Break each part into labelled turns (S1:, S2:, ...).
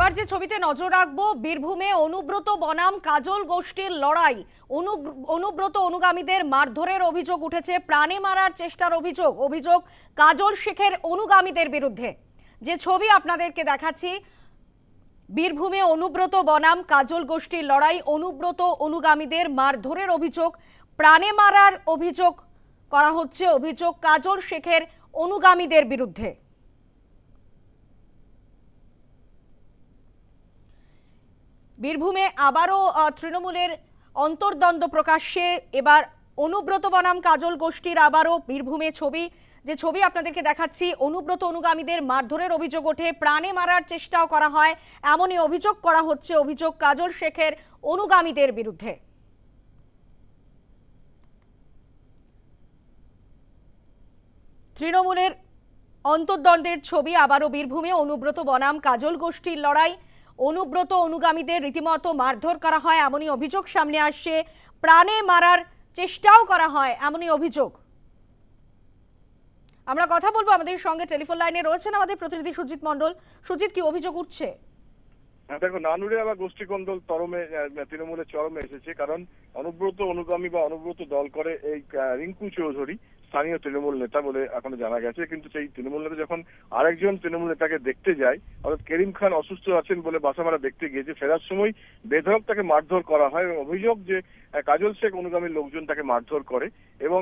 S1: এবার যে ছবিতে নজর রাখব, বীরভূমে অনুব্রত বনাম কাজল গোষ্ঠীর লড়াই। অনু- অনুব্রত অনুগামীদের মারধরের অভিযোগ উঠেছে, প্রাণে মারার চেষ্টার অভিযোগ অভিযোগ কাজল শেখের অনুগামীদের বিরুদ্ধে। যে ছবি আপনাদেরকে দেখাচ্ছি, বীরভূমে অনুব্রত বনাম কাজল গোষ্ঠীর লড়াই, অনুব্রত অনুগামীদের মারধরের অভিযোগ, প্রাণে মারার অভিযোগ করা হচ্ছে, অভিযোগ কাজল শেখের অনুগামীদের বিরুদ্ধে। বীরভূমে আবারও তৃণমূলের অন্তর্দ্বন্দ্ব প্রকাশ্যে। এবার অনুব্রত বনাম কাজল গোষ্ঠীর আবারও বীরভূমে ছবি। যে ছবি আপনাদেরকে দেখাচ্ছি, অনুব্রত অনুগামীদের মারধরের অভিযোগ ওঠে, প্রাণে মারার চেষ্টাও করা হয়, এমনই অভিযোগ করা হচ্ছে অভিযোগ কাজল শেখের অনুগামীদের বিরুদ্ধে। তৃণমূলের অন্তর্দ্বন্দ্বের ছবি আবারও বীরভূমে, অনুব্রত বনাম কাজল গোষ্ঠীর লড়াই। অনুব্রত অনুগামীদের রীতিমতো মারধর করা হয় এমনই অভিযোগ সামনে আসছে। প্রাণে মারার চেষ্টাও করা হয় এমনই অভিযোগ। আমরা কথা বলব আমাদের সঙ্গে টেলিফোন লাইনে রয়েছেন আমাদের প্রতিনিধি সুজিত মন্ডল সুজিত কি অভিযোগ উঠছে?
S2: হ্যাঁ, দেখো নানুরে আবার গোষ্ঠীকন্দল তরমে আহ, তৃণমূলের চরমে এসেছে কারণ অনুব্রত অনুগামী বা অনুব্রত দল করে এই রিঙ্কু চৌধুরী স্থানীয় তৃণমূল নেতা বলে এখনও জানা গেছে, কিন্তু সেই তৃণমূল নেতা যখন আরেকজন তৃণমূল নেতাকে দেখতে যায়, অর্থাৎ করিম খান অসুস্থ আছেন বলে বাসামারা দেখতে গিয়েছে, ফেরার সময় বেধরক তাকে মারধর করা হয় এবং অভিযোগ যে কাজল শেখ অনুগামী লোকজন তাকে মারধর করে এবং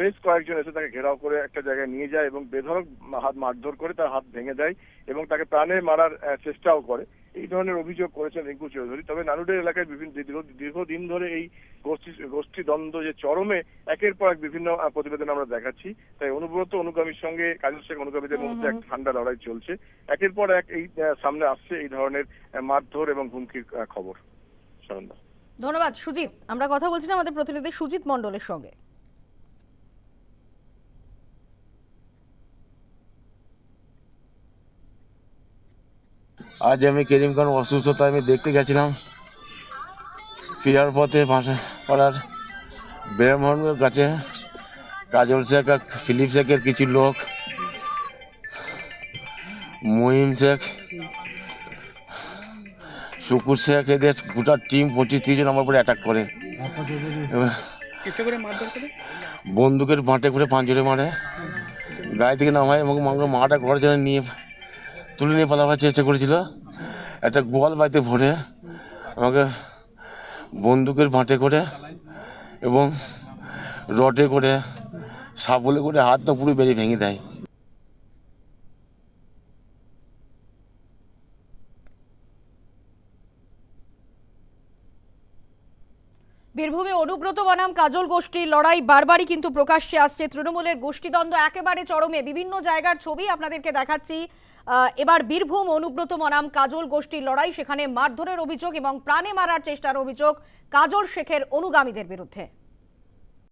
S2: বেশ কয়েকজন এসে তাকে ঘেরাও করে একটা জায়গায় নিয়ে যায় এবং বেধরক হাত মারধর করে তার হাত ভেঙে দেয় এবং তাকে প্রাণে মারার চেষ্টাও করে। এই ধরনের অভিযোগ করেছেন রিঙ্কু চৌধুরী। তবে নানুডের এলাকায় বিভিন্ন দীর্ঘদিন ধরে এই গোষ্ঠী গোষ্ঠী দ্বন্দ্ব যে চরমে একের পর এক বিভিন্ন প্রতিবেদন আমরা দেখাচ্ছি। তাই অনুব্রত অনুগামীর সঙ্গে কাজল শেখ অনুগামীদের মধ্যে এক ঠান্ডা লড়াই চলছে। একের পর এক এই সামনে আসছে এই ধরনের মারধর এবং হুমকির খবর।
S1: ধন্যবাদ সুজিত। আমরা কথা বলছিলাম আমাদের প্রতিনিধি সুজিত মন্ডলের সঙ্গে।
S3: আজ আমি করিম খান অসুস্থতা আমি দেখতে গেছিলাম। ফেরার পথে ভাষা পাড়ার ব্রাহ্মণের কাছে কাজল শেখ আর ফিলিপ শেখের কিছু লোক মহিম শেখ শুকুর শেখ এদের গোটা টিম পঁচিশ তিরিশ জন আমার উপরে অ্যাটাক করে। বন্দুকের বাঁটে করে পাঁচজনে মারে। গায়ে থেকে নামায় এবং মাটা ঘরের জন্য নিয়ে তুলে নিয়ে পালাবার চেষ্টা করেছিল। একটা গোয়াল বাড়িতে ভরে আমাকে বন্দুকের ভাঁটে করে এবং রডে করে, সাবলে করে হাত তো পুরো বেরিয়ে ভেঙে দেয়।
S1: বীরভূমে অনুব্রত বনাম কাজল গোষ্ঠীর লড়াই বারবারই কিন্তু প্রকাশ্যে আসছে। তৃণমূলের গোষ্ঠীদ্বন্দ্ব একেবারে চরমে। বিভিন্ন জায়গার ছবি আপনাদেরকে দেখাচ্ছি। এবার বীরভূম অনুব্রত বনাম কাজল গোষ্ঠীর লড়াই, সেখানে মারধরের অভিযোগ এবং প্রাণে মারার চেষ্টার অভিযোগ কাজল শেখের অনুগামীদের বিরুদ্ধে।